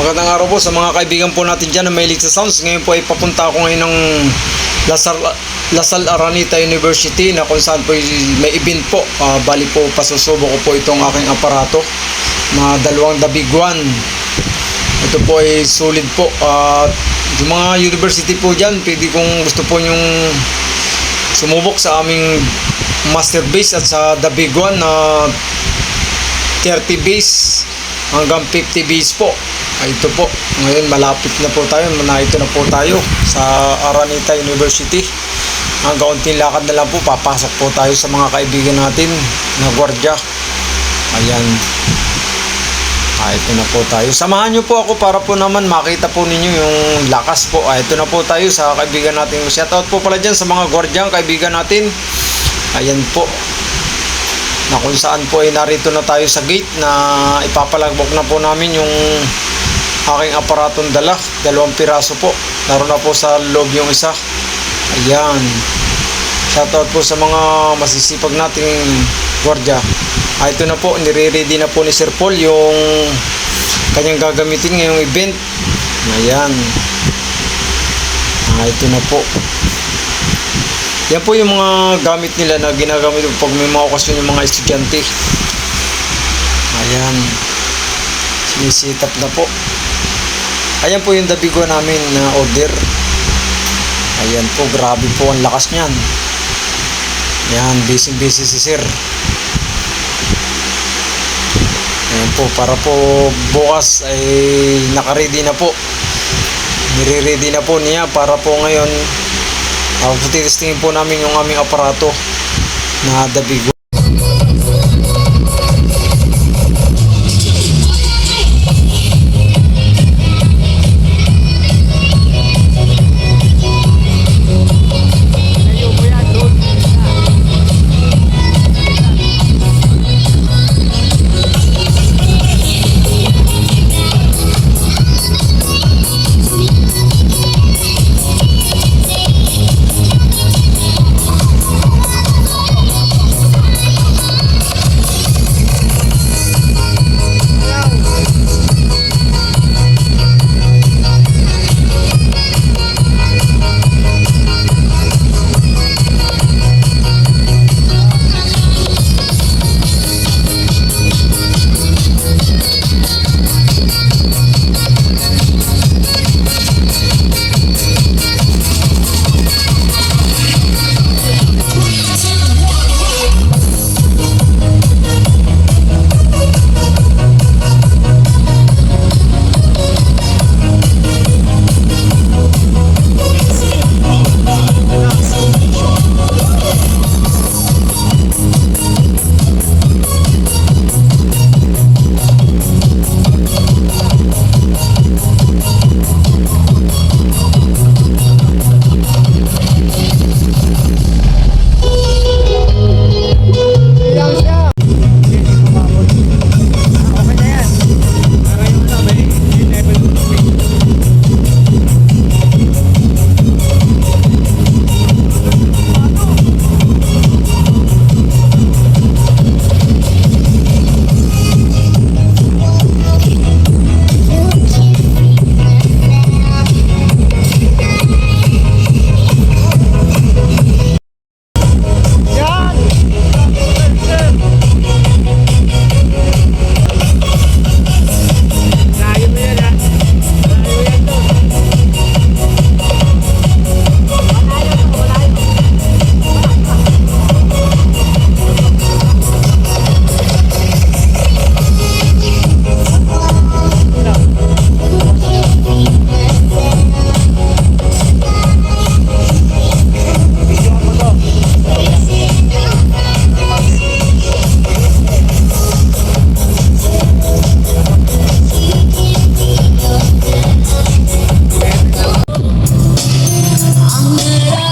Magandang araw po sa mga kaibigan po natin dyan na may sa Sounds. Ngayon po ay papunta ako ngayon ng Lasal, Lasal Aranita University na kung saan po ay- may event po. Ah, bali po pasusubo ko po itong aking aparato na dalawang dabiguan. Ito po ay solid po. At yung mga university po dyan, pwede kung gusto po yung sumubok sa aming master base at sa one na 30 base hanggang 50 base po. Ay, ito po. Ngayon malapit na po tayo. Manahito na po tayo sa Araneta University. Ang kaunting lakad na lang po. Papasok po tayo sa mga kaibigan natin na gwardya. Ayan. Ah, ito na po tayo. Samahan nyo po ako para po naman makita po ninyo yung lakas po. Ah, ito na po tayo sa kaibigan natin. Shoutout po pala dyan sa mga gwardyang kaibigan natin. Ayan po. Na kung saan po ay narito na tayo sa gate na ipapalagbok na po namin yung aking aparatong dala. Dalawang piraso po. Naroon na po sa loob yung isa. Ayan. Shoutout po sa mga masisipag nating gwardya. Ah, ito na po, nire-ready na po ni Sir Paul yung kanyang gagamitin ngayong event. Ayan. Ah, ito na po. Yan po yung mga gamit nila na ginagamit pag may mga okasyon yung mga estudyante. Ayan. Sinisitap na po. Ayan po yung dabigo namin na order. Ayan po, grabe po ang lakas niyan. Yan, busy busy si sir. Ayan po, para po bukas ay nakaready na po. Nire-ready na po niya para po ngayon uh, titistingin po namin yung aming aparato na dabigo. Yeah.